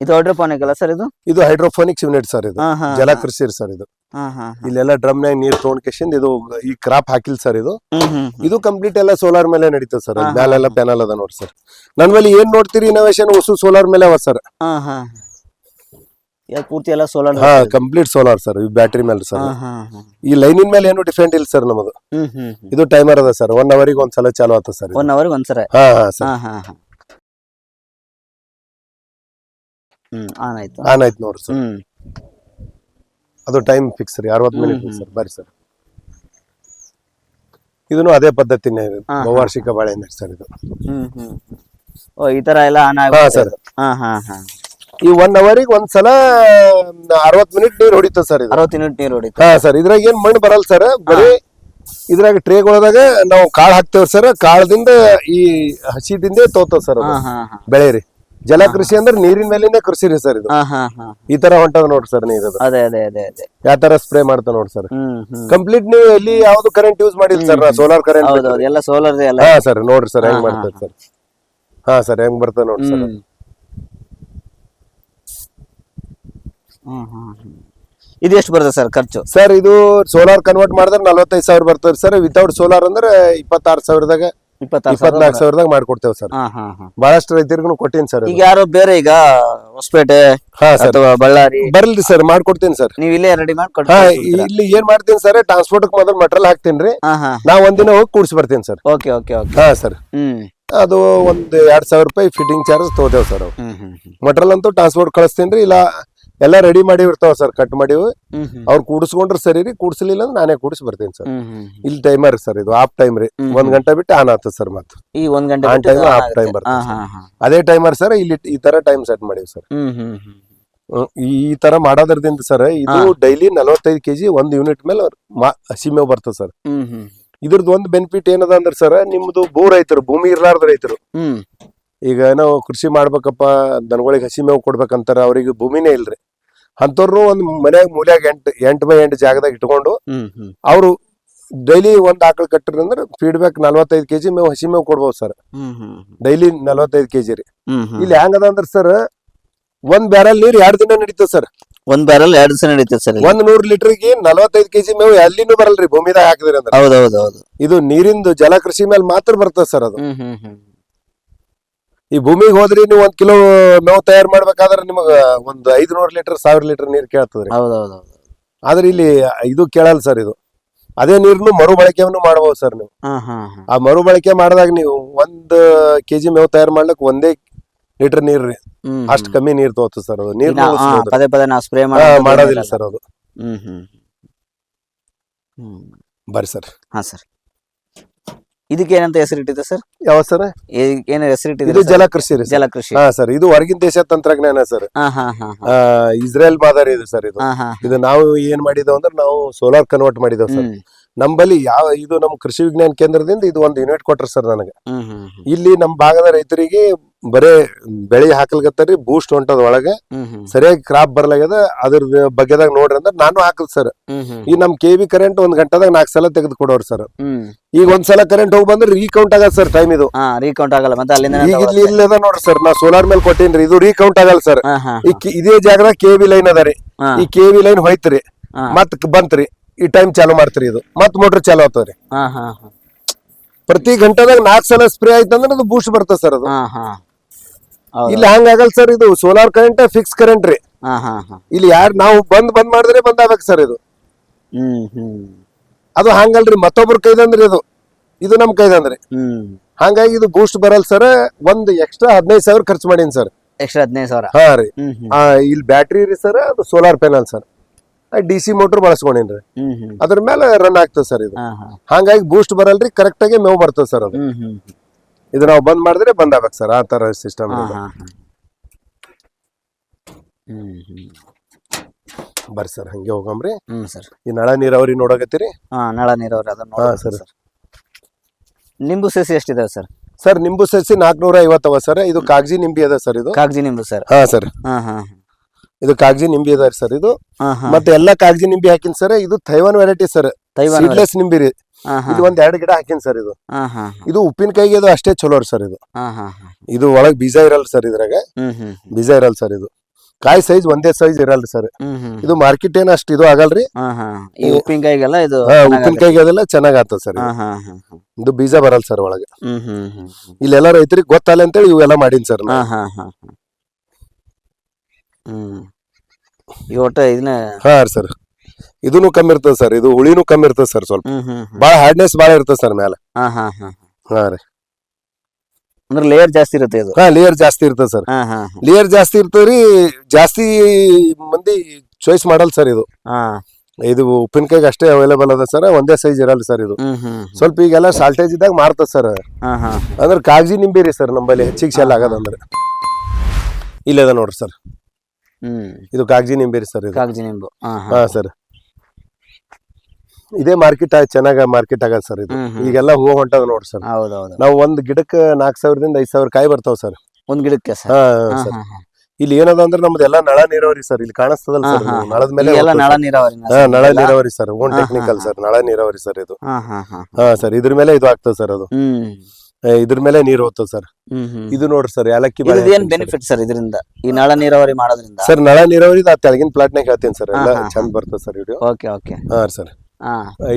ಇದು ಹೈಡ್ರೋಫೋನಿಕ್ ಅಲ್ಲ ಸರ್ ಇದು? ಇದು ಹೈಡ್ರೋಫೋನಿಕ್ಸ್ ಯೂನಿಟ್ ಸರ್ ಇದು. ಜಲ ಕೃಷಿ ಸರ್ ಇದು. ಇಲ್ಲೆಲ್ಲ ಡ್ರಮ್ ಡ್ರಮ್ನಾಗ ನೀರ್ ತೊಗೊಂಡ್ ಇದು ಈ ಕ್ರಾಪ್ ಹಾಕಿಲ್ ಸರ್ ಇದು. ಇದು ಕಂಪ್ಲೀಟ್ ಎಲ್ಲ ಸೋಲಾರ್ ಮೇಲೆ ನಡೀತದೆ ಸರ್. ಹಾ, ಹಾ, ಮ್ಯಾಲೆಲ್ಲ ಪ್ಯಾನಲ್ ಅದ ನೋಡಿ ಸರ್. ನನ್ ಮೇಲೆ ಏನ್ ನೋಡ್ತೀರಿ ಇನೋವೇಶನ್ ಹೊಸ ಸೋಲಾರ್ ಮೇಲೆ ಅವ ಸರ್. ಹಾ ಹಾ. ಪೂರ್ತಿ ಎಲ್ಲ ಸೋಲಾರ್ ಹಾ ಕಂಪ್ಲೀಟ್ ಸೋಲಾರ್ ಸರ್ ಈ ಬ್ಯಾಟ್ರಿ ಮೇಲೆ ಸರ್. ಹಾ ಹಾ ಹಾ. ಈ ಲೈನಿನ ಮೇಲೆ ಏನು ಡಿಫ್ರೆಂಟ್ ಇಲ್ಲ ಸರ್ ನಮ್ಮದು ಇದು ಟೈಮರ್ ಅದ ಸರ್. ಒನ್ ಅವರಿಗೆ ಒಂದ್ಸಲ ಚಾಲು ಆತ ಸರ್. ಒನ್ ಅವರ್ ಒಂದ್ಸರ ಹಾ ಹಾ. ಆನ್ ಆಯ್ತು. ಆನ್ ಆಯ್ತು ನೋಡ್ರಿ ಸರ್. ಹ್ಮ್. ಅದು ಟೈಮ್ ಫಿಕ್ಸ್ ರೀ ಅರವತ್ತು ಮಿನಿಟ್ ಸರ್ ಬರ್ರಿ ಸರ್. ಇದನ್ನು ಅದೇ ಪದ್ಧತಿನೇ ಇದು. ಹಾ, ಹಾ. ಬಹುವಾರ್ಷಿಕ ಬಾಳೆಹಣ್ಣು ಸರ್ ಇದು. ಹ್ಮ್ ಹ್ಮ್. ಓ ಈ ತರ ಎಲ್ಲ ಆನ್ ಹಾ ಆಗುತ್ತೆ ಸರ್. ಹಾ ಹಾ ಹಾ. ಈ ಒನ್ ಅವರಿಗೆ ಒಂದ್ಸಲ ಅರವತ್ ಮಿನಿಟ್ ನೀರ್ ಹೊಡಿತದೆ ಸರ್ ಇದು. ಅರವತ್ತು ಯೂನಿಟ್ ನೀರು ಹೊಡಿತು. ಹಾ ಸರ್. ಇದ್ರಾಗ ಏನ್ ಮಣ್ಣು ಬರಲ್ಲ ಸರ್ ಬರೀ ಇದ್ರಾಗ ಟ್ರೇಗಳದಾಗ ನಾವು ಕಾಳು ಹಾಕ್ತೇವ್ರಿ ಸರ್ ಕಾಳದಿಂದ ಈ ಹಸಿದಿಂದ ತೋತವ್ ಸರ್ ಹಾ ಹಾ ಹಾ. ಬೆಳೆ ರೀ ಜಲಕೃಷಿ ಅಂದ್ರೆ ನೀರಿನ ಮೇಲಿನ ಕೃಷಿ ರೀ ಸರ್ ಇದು. ಹಾ ಹಾ ಹಾ. ಈ ತರ ಹೊಂಟದ ನೋಡ್ರಿ ಸರ್ ನೀರ್ ಅದು. ಅದೇ ಅದೇ ಅದೇ ಅದೇ. ಯಾವ ತರ ಸ್ಪ್ರೇ ಮಾಡ್ತಾ ನೋಡ್ರಿ ಸರ್. ಹ್ಮ್ ಹ್ಮ್. ಕಂಪ್ಲೀಟ್ ನೀವು ಎಲ್ಲಿ ಯಾವ್ದು ಕರೆಂಟ್ ಯೂಸ್ ಮಾಡಿಲ್ಲ ಸರ್? ಸೋಲಾರ್ ಕರೆಂಟ್ ಹೌದೌದು ಎಲ್ಲ ಸೋಲಾರ್ ಎಲ್ಲ ಹಾ ಸರ್. ನೋಡ್ರಿ ಸರ್ ಹೆಂಗ್ ಮಾಡ್ತಾರ ಸರ್. ಹಾ ಸರ್ ಹೆಂಗ್ ಬರ್ತದೆ ನೋಡ್ರಿ ಸರ್. ಹ್ಮ್. ಹ್ಮ್ ಹ್ಮ್ ಹ್ಮ್. ಇದು ಎಷ್ಟು ಬರುತ್ತೆ ಸರ್ ಖರ್ಚು? ಸರ್ ಇದು ಸೋಲಾರ್ ಕನ್ವರ್ಟ್ ಮಾಡಿದ್ರೆ ನಲ್ವತ್ತೈದು ಸಾವಿರ ಬರ್ತದೆ ಸರ್. ವಿತೌಟ್ ಸೋಲಾರ್ ಅಂದ್ರೆ ಇಪ್ಪತ್ತಾರು ಸಾವಿರದಾಗ ಇಪ್ಪತ್ನಾಲ್ಕು ಸಾವಿರದಾಗ ಮಾಡ್ಕೊಡ್ತೇವೆ ಸರ್. ಬಹಳಷ್ಟು ರೈತರಿಗೂ ಕೊಟ್ಟಿನಿ ಸರ್ ಈಗ ಯಾರೋ ಬೇರೆ ಈಗ ಹೊಸಪೇಟೆ ಹಾ ಸರ್. ಅಥವಾ ಬಳ್ಳಾರಿ. ಬರ್ಲಿ ಸರ್ ಮಾಡ್ಕೊಡ್ತೀನಿ ಸರ್. ನೀವು ಇಲ್ಲೇ ರೆಡಿ ಮಾಡಿ ಕೊಟ್ಟು ಇಲ್ಲಿ ಏನ್ ಮಾಡ್ತೀನಿ ಸರ್ ಟ್ರಾನ್ಸ್ಪೋರ್ಟ್ ಮೊದಲು ಮೆಟ್ರಲ್ ಹಾಕ್ತೀನಿ ರೀ. ನಾ ಒಂದಿನ ಹೋಗಿ ಕೂಡ್ಸಿ ಬರ್ತೀನಿ ಸರ್. Okay okay okay. ಹಾ ಸರ್. ಅದು ಒಂದ್ ಎರಡ್ ಸಾವಿರ ರೂಪಾಯಿ ಫಿಟ್ಟಿಂಗ್ ಚಾರ್ಜ್ ತಗೋತೇವ್ ಸರ್ ಮಟೀರಿಯಲ್ ಅಂತೂ ಟ್ರಾನ್ಸ್ಪೋರ್ಟ್ ಕಳಿಸ್ತೀನಿ ರೀ ಇಲ್ಲ ಎಲ್ಲ ರೆಡಿ ಮಾಡಿ ಇರ್ತಾವ ಸರ್ ಕಟ್ ಮಾಡಿವು. ಹ್ಮ್ ಅವ್ರು ಕೂಡಿಸ್ಕೊಂಡ್ರೆ ಸರಿ ರೀ ಕೂಡಿಸ್ಲಿಲ್ಲ ಅಂದ್ರೆ ನಾನೇ ಕೂಡಿಸಿ ಬರ್ತೀನಿ ಸರ್ ಇಲ್ಲಿ ಟೈಮರ್ ಸರ್ ಇದು ಆಫ್ ಟೈಮ್ ರೀ ಒಂದ್ ಗಂಟೆ ಬಿಟ್ಟು ಆನ್ ಆಗ್ತದೆ ಸರ್ ಮತ್ತೆ. ಈ ಒಂದ್ ಗಂಟೆ ಆನ್ ಟೈಮ್ ಆಫ್ time ಬರ್ತದೆ ಅದೇ ಟೈಮರ್ ಸರ್ ಇಲ್ಲಿ ಈ ತರ ಟೈಮ್ ಸೆಟ್ ಮಾಡಿವಿ ಸರ್. ಈ ತರ ಮಾಡೋದ್ರದಿಂದ ಸರ್ ಇದು ಡೈಲಿ ನಲವತ್ತೈದು ಕೆಜಿ ಒಂದ್ ಯೂನಿಟ್ ಮೇಲೆ ಮಾ- ಹಸಿ ಮೇವು ಬರ್ತದೆ ಸರ್ ಇದ್ರದ್ದು ಒಂದು ಬೆನಿಫಿಟ್ ಏನದ ಅಂದ್ರೆ ಸರ್ ನಿಮ್ದು ಭೂ ರೈತರು ಭೂಮಿ ಇರ್ಲಾರ್ದ ರೈತರು. ಈಗ ನಾವು ಕೃಷಿ ಮಾಡ್ಬೇಕಪ್ಪ ದನಗಳಿಗೆ ಹಸಿ ಮೇವು ಕೊಡ್ಬೇಕಂತಾರ ಅವ್ರಿಗೆ ಭೂಮಿನೇ ಇಲ್ರಿ. ಅಂಥವ್ರು ಒಂದ್ ಮನ್ಯಾಗ ಮೂಲ್ಯಾಗ ಎಂಟ್ ಎಂಟ್ ಬೈ ಎಂಟು ಜಾಗದಾಗ ಇಟ್ಕೊಂಡು ಅವರು ಡೈಲಿ ಒಂದ್ ಆಕಳ ಕಟ್ಟಿರಿ ಅಂದ್ರೆ ಫೀಡ್ಬ್ಯಾಕ್ ನಲ್ವತ್ತೈದು ಕೆಜಿ ಮೇವು ಹಸಿ ಮೇವು ಕೊಡ್ಬೋದು ಸರ್ ಡೈಲಿ ನಲ್ವತ್ತೈದು ಕೆಜಿ ರೀ. ಇಲ್ಲಿ ಹೆಂಗದ ಅಂದ್ರೆ ಸರ್ ಒಂದ್ ಬ್ಯಾರಲ್ ನೀರ್ ಎರಡ್ ದಿನ ನಡೀತದೆ ಸರ್ ಒಂದ್ ಬ್ಯಾರಲ್ ಎರಡು ದಿನ ನಡೀತದೆ ಸರ್ ಒಂದ್ ನೂರ್ ಲೀಟರ್ಗೆ ನಲ್ವತ್ತೈದು ಕೆಜಿ ಮೇವು ಎಲ್ಲಿನೂ ಬರಲ್ರಿ ಭೂಮಿದಾಗ ಹಾಕಿದ್ರಿ ಅಂದ್ರೆ ಹೌದು ಹೌದು ಹೌದು. ಇದು ನೀರಿಂದು ಜಲಕೃಷಿ ಮೇಲೆ ಮಾತ್ರ ಬರ್ತದೆ ಸರ್ ಅದು. ಈ ಭೂಮಿಗೆ ಹೋದ್ರಿ ನೀವು ಒಂದ್ ಕಿಲೋ ಮೇವು ತಯಾರು ಮಾಡ್ಬೇಕಾದ್ರೆ ನಿಮಗ ಒಂದ್ ಐದ್ನೂರ್ ಲೀಟರ್ ಸಾವಿರ ಲೀಟರ್ ನೀರ್ ಕೇಳ್ತದ್ರಿ. ಆದ್ರೆ ಇಲ್ಲಿ ಇದು ಕೇಳಲ್ಲ ಸರ್ ಇದು. ಅದೇ ನೀರ್ನು ಮರುಬಳಕೆಯನ್ನು ಮಾಡಬಹುದು ಸರ್ ನೀವು. ಆ ಮರುಬಳಕೆ ಮಾಡಿದಾಗ ನೀವು ಒಂದ್ ಕೆಜಿ ಮೇವು ತಯಾರು ಮಾಡ್ಲಿಕ್ಕೆ ಒಂದೇ ಲೀಟರ್ ನೀರ್ ರೀ. ಅಷ್ಟು ಕಮ್ಮಿ ನೀರ್ ತೋತು ಸರ್ ಅದು. ನೀರ್ ಪದೇ ಪದೇ ನಾವು ಸ್ಪ್ರೇ ಮಾಡೋದಿಲ್ಲ ಸರ್ ಅದು. ಹ್ಮ್ ಹ್ಮ್ ಹ್ಮ್. ಬರ್ರಿ ಸರ್. ಹಾ ಸರ್. ಇದಕ್ಕೆ ಏನಂತ ಹೆಸರಿಟ್ಟಿದೆ ಸರ್? ಯಾವ ಸರ್? ಏನ ಇದು ಹೆಸರಿಟ್ಟಿದೆ ಜಲಕೃಷಿ ರೀ ಜಲ ಜಲಕೃಷಿ ಹಾ ಸರ್ ಇದು ಹೊರಗಿನ ದೇಶ ತಂತ್ರಜ್ಞಾನ ಸರ್. ಇಸ್ರೇಲ್ ಮಾದರಿ ಇದು ಸರ್ ಇದು. ಇದು ನಾವು ಏನ್ ಮಾಡಿದ್ದೇವೆ ಅಂದ್ರೆ ನಾವು ಸೋಲಾರ್ ಕನ್ವರ್ಟ್ ಮಾಡಿದೆವು ಸರ್. ನಂಬಲ್ಲಿ ನಮ್ಮಲ್ಲಿ ಯಾವ ಇದು ನಮ್ಮ ಕೃಷಿ ವಿಜ್ಞಾನ ಕೇಂದ್ರದಿಂದ ಇದು ಒಂದು ಯೂನಿಟ್ ಕೊಟ್ಟರು ಸರ್ ನನಗೆ. ಇಲ್ಲಿ ನಮ್ಮ ಭಾಗದ ರೈತರಿಗೆ ಬರೇ ಬೆಳಿ ಹಾಕಲ್ಗತ್ತರಿ ಬೂಸ್ಟ್ ಹೊಂಟದ ಒಳಗೆ. ಸರಿಯಾಗಿ ಕ್ರಾಪ್ ಬರ್ಲಾಗ್ಯದ ಅದ್ರ ಬಗ್ಗೆದಾಗ ನೋಡ್ರಿ ಅಂದ್ರೆ ನಾನು ಹಾಕಲ್ ಸರ್ ಈ ನಮ್ ಕೆ ಬಿ ಕರೆಂಟ್ ಒಂದ್ ಗಂಟೆದಾಗ ನಾಲ್ಕು ಸಲ ತೆಗೆದು ಕೊಡೋರು ಸರ್ ಈಗ ಒಂದ್ಸಲ ಕರೆಂಟ್ ಹೋಗಿ ಬಂದ್ರೆ ರೀಕೌಂಟ್ ಆಗಲ್ಲ ಸರ್ ಟೈಮ್ ಇದು. ರೀಕೌಂಟ್ ಆಗಲ್ಲ ಮತ್ತೆ ಅಲ್ಲಿಂದ ಈಗ ಇಲ್ಲಿ ಇಲ್ಲದ ನೋಡ್ರಿ ಸರ್ ನಾ ಸೋಲಾರ್ ಮೇಲೆ ಕೊಟ್ಟೇನ್ರಿ ಇದು ರೀಕೌಂಟ್ ಆಗಲ್ಲ ಸರ್ ಈ ಇದೇ ಜಾಗದಾಗ ಕೆ ಬಿ ಲೈನ್ ಅದರಿ ರೀ ಈ ಕೆ ಬಿ ಲೈನ್ ಹೋಯ್ತ್ರಿ. ಮತ್ ಬಂತ್ರಿ ಈ ಟೈಮ್ ಚಾಲು ಮಾಡ್ತೀರಿ ಇದು. ಮತ್ ಮೋಟರ್ ಚಾಲು ಆಗ್ತದ್ರಿ. ಪ್ರತಿ ಗಂಟೆದಾಗ ನಾಲ್ಕು ಸಲ ಸ್ಪ್ರೇ ಆಯ್ತಂದ್ರೆ ಅದು ಬೂಸ್ಟ್ ಬರ್ತದೆ ಸರ್ ಅದು. ಇಲ್ಲಿ ಹಂಗಾಗಲ್ಲ ಸರ್ ಇದು ಸೋಲಾರ್ ಕರೆಂಟ್ ಫಿಕ್ಸ್ ಕರೆಂಟ್ ರೀ. ಹಾ ಹಾ ಹಾ. ಇಲ್ಲಿ ಯಾರು ನಾವು ಬಂದ್ ಬಂದ್ ಮಾಡಿದ್ರೆ ಬಂದ್ ಆಗ್ಬೇಕು ಸರ್ ಇದು. ಹ್ಮ್ ಹ್ಮ್. ಅದು ಹಂಗಲ್ರಿ ಮತ್ತೊಬ್ರ ಕೈದಂದ್ರಿ ಇದು ಇದು ನಮ್ ಕೈದಂದ್ರಿ. ಹ್ಮ್. ಹಂಗಾಗಿ ಇದು ಬೂಸ್ಟ್ ಬರಲ್ ಸರ್ ಒಂದ್ ಎಕ್ಸ್ಟ್ರಾ ಹದಿನೈದು ಸಾವಿರ ಖರ್ಚು ಮಾಡೀನಿ ಸರ್ ಎಕ್ಸ್ಟ್ರಾ ಹದಿನೈದು ಸಾವಿರ. ಹಾ ರೀ. ಹ್ಮ್ ಹ್ಮ್. ಆ, ಇಲ್ಲಿ ಬ್ಯಾಟ್ರಿ ರೀ ಸರ್ ಅದು solar panel sir D C motor ಬಳಸ್ಕೊಂಡಿನ್ರಿ ಹ್ಮ್ ಹ್ಮ್. ಅದ್ರ ಮೇಲೆ ರನ್ ಆಗ್ತದೆ ಸರ್ ಇದು. ಹಾ ಹಾ. ಹಂಗಾಗಿ ಬೂಸ್ಟ್ ಬರಲ್ರಿ ಕರೆಕ್ಟ್ ಆಗಿ ಮೇವು ಬರ್ತದೆ ಸರ್ ಅದು. ಹ್ಮ್ ಹ್ಮ್. ಇದು ನಾವು ಬಂದ್ ಮಾಡಿದ್ರೆ ಬಂದ್ ಆಗ್ಬೇಕು ಸರ್ ಆ ತರ ಸಿಸ್ಟಮ್ ಬರ್ರಿ ಸರ್ ಹಂಗೆ ಹೋಗಮ್ರಿ ಹ್ಮ್ ಸರ್. ಈ ನಳ ನೀರಾವರಿ ನೋಡಕತ್ತೀರಿ? ಹಾ ನಳ ನೀರಾವರಿ ಅದನ್ನ ಹಾ, ನೋಡ್ಬೇಕು ಸರ್. ಸರ್. ನಿಂಬು ಸಸಿ ಎಷ್ಟಿದಾವೆ ಸರ್? ಸರ್ ನಿಂಬು ಸಸಿ ನಾಲ್ಕನೂರ ಐವತ್ತವ ಸರ್ ಇದು ಕಾಗಜಿ ನಿಂಬಿ ಅದ ಸರ್ ಇದು. ಕಾಗಜಿ ನಿಂಬು ಸರ್? ಹಾ ಸರ್. ಹಾ ಹಾ ಇದು ಕಾಗಜಿ ನಿಂಬಿ ಅದ ಸರ್ ಇದು. ಹಾ ಹಾ. ಮತ್ತೆ ಎಲ್ಲಾ ಕಾಗಜಿ ನಿಂಬಿ ಹಾಕಿನ್ ಸರ್ ಇದು Taiwan variety sir. Taiwan seedless ನಿಂಬಿ ರೀ. ಇದು ಒಂದ್ ಎರಡು ಗಿಡ ಹಾಕಿನ್ ಸರ್ ಇದು. ಇದು ಉಪ್ಪಿನಕಾಯಿಗೆ ಅದು ಅಷ್ಟೇ ಚಲೋ ಸರ್ ಇದು. ಇದು ಒಳಗ್ ಬೀಜ ಇರಲ್ಲ ಸರ್ ಇದ್ರಾಗ. ಬೀಜ ಇರಲ್ಲ ಸರ್ ಇದು. ಕಾಯಿ ಸೈಜ್ ಒಂದೇ ಸೈಜ್ ಇರಲ್ಲ ಸರ್. ಇದು ಮಾರ್ಕೆಟ್ ಏನ್ ಅಷ್ಟು ಇದು ಆಗಲ್ರಿ ಉಪ್ಪಿನಕಾಯಿಗೆಲ್ಲ ಇದು ಉಪ್ಪಿನಕಾಯಿಗೆ ಅದೆಲ್ಲ ಚೆನ್ನಾಗ್ ಆಗ್ತದ ಸರ್ ಇದು. ಬೀಜ ಬರಲ್ಲ ಸರ್ ಒಳಗೆ. ಇಲ್ಲೆಲ್ಲ ರೈತರಿಗೆ ಗೊತ್ತಲ್ಲ ಅಂತೇಳಿ ಇವೆಲ್ಲ ಮಾಡೀನಿ ಸರ್ ಹ್ಮ್. ಈ ಒಟ್ಟ ಇದನ್ನ ಹಾ ಸರ್. ಇದೂನು ಕಮ್ಮಿ ಇರ್ತದ ಸರ್ ಇದು ಹುಳಿನೂ ಕಮ್ಮಿ ಇರ್ತದ ಸರ್ ಸ್ವಲ್ಪ. ಬಹಳ ಹ್ಮ್ ಹ್ಮ್. ಬಾಳ ಹಾರ್ಡ್ನೆಸ್ ಬಹಳ ಇರ್ತದ ಸರ್ ಮೇಲೆ ಹಾ ಹಾ ಹಾ ಹಾ. ರೀ. ಅಂದ್ರೆ ಲೇಯರ್ ಜಾಸ್ತಿ ಇರುತ್ತೆ ಇದು? ಹಾ ಲೇಯರ್ ಜಾಸ್ತಿ ಇರ್ತದ ಸರ್ ಹಾ ಹಾ ಹಾ. ಲೇಯರ್ ಜಾಸ್ತಿ ಇರ್ತದ್ರಿ ಜಾಸ್ತಿ ಮಂದಿ ಚಾಯ್ಸ್ ಮಾಡಲ್ ಸರ್ ಇದು. ಹಾ. ಇದು ಉಪ್ಪಿನಕಾಯಿಗೆ ಅಷ್ಟೇ ಅವೈಲೇಬಲ್ ಅದ ಸರ್ ಒಂದೇ ಸೈಜ್ ಇರಲ್ಲ ಸರ್ ಇದು. ಹ್ಮ್. ಸ್ವಲ್ಪ ಈಗೆಲ್ಲ ಸಾಲ್ಟೇಜ್ ಇದ್ದಾಗ ಮಾರ್ತದೆ ಸರ್ ಹಾ ಹಾ ಅಂದ್ರೆ ಕಾಗಜಿ ನಿಂಬೆ ರೀ ಸರ್ ನಮ್ಮಲ್ಲಿ ಹೆಚ್ಚಿಗೆ ಶೆಲ್ ಆಗದಂದ್ರೆ ಇಲ್ಲದ ನೋಡ್ರಿ ಸರ್ ಹ್ಮ್. ಇದು ಕಾಗಜಿ ನಿಂಬೆ ರೀ ಸರ್ ಇದು. ಕಾಗಜಿ ನಿಂಬು. ಹಾ ಹಾ. ಹಾ ಸರ್ ಇದೇ ಮಾರ್ಕೆಟ್ ಚೆನ್ನಾಗ ಮಾರ್ಕೆಟ್ ಆಗದ ಸರ್ ಇದು. ಈಗೆಲ್ಲ ಹೂವು ಹೊಂಟದ ನೋಡಿ ಸರ್ ಹೌದೌದು. ನಾವು ಒಂದ್ ಗಿಡಕ್ಕೆ ನಾಲ್ಕು ಸಾವಿರದಿಂದ ಐದ್ ಸಾವಿರ ಕಾಯಿ ಬರ್ತಾವ ಸರ್ ಒಂದ್ ಗಿಡಕ್ಕೆ ಸರ್ ಇಲ್ಲಿ ಏನದ ಅಂದ್ರೆ ನಮ್ದು ಎಲ್ಲಾ ನಳ ನೀರಾವರಿ ಸರ್ ಇಲ್ಲಿ ಕಾಣಿಸ್ತದಲ್ಲ ಸರ್ ನಳದ ಮೇಲೆ ನಳ. ನೀರಾವರಿ ಹಾ ನಳ ನೀರಾವರಿ ಸರ್ ಓನ್ ಟೆಕ್ನಿಕಲ್ ಸರ್ ನಳ ನೀರಾವರಿ ಸರ್ ಇದು. ಹಾ ಸರ್ ಇದ್ರ ಮೇಲೆ ಇದು ಆಗ್ತದೆ ಸರ್ ಅದು. ಇದ್ರ ಮೇಲೆ ನೀರು ಹೋಗ್ತದೆ ಸರ್ ಇದು ನೋಡ್ರಿ ಸರ್ ಏಲಕ್ಕಿ ಏನ್ ಬೆನಿಫಿಟ್ ಸರ್ ಇದರಿಂದ? ಈ ನಳ ನೀರಾವರಿ ಮಾಡೋದ್ರಿಂದ? ಸರ್ ನಳ ನೀರಾವರಿ ತೆಳಗಿನ ಪ್ಲಾಟ್ನಾಗ ಹೇಳ್ತೀನಿ ಸರ್ ಎಲ್ಲ ಚಂದ ಬರ್ತದೆ ಸರ್ ವಿಡಿಯೋ ಓಕೆ ಓಕೆ ಹಾ ಸರ್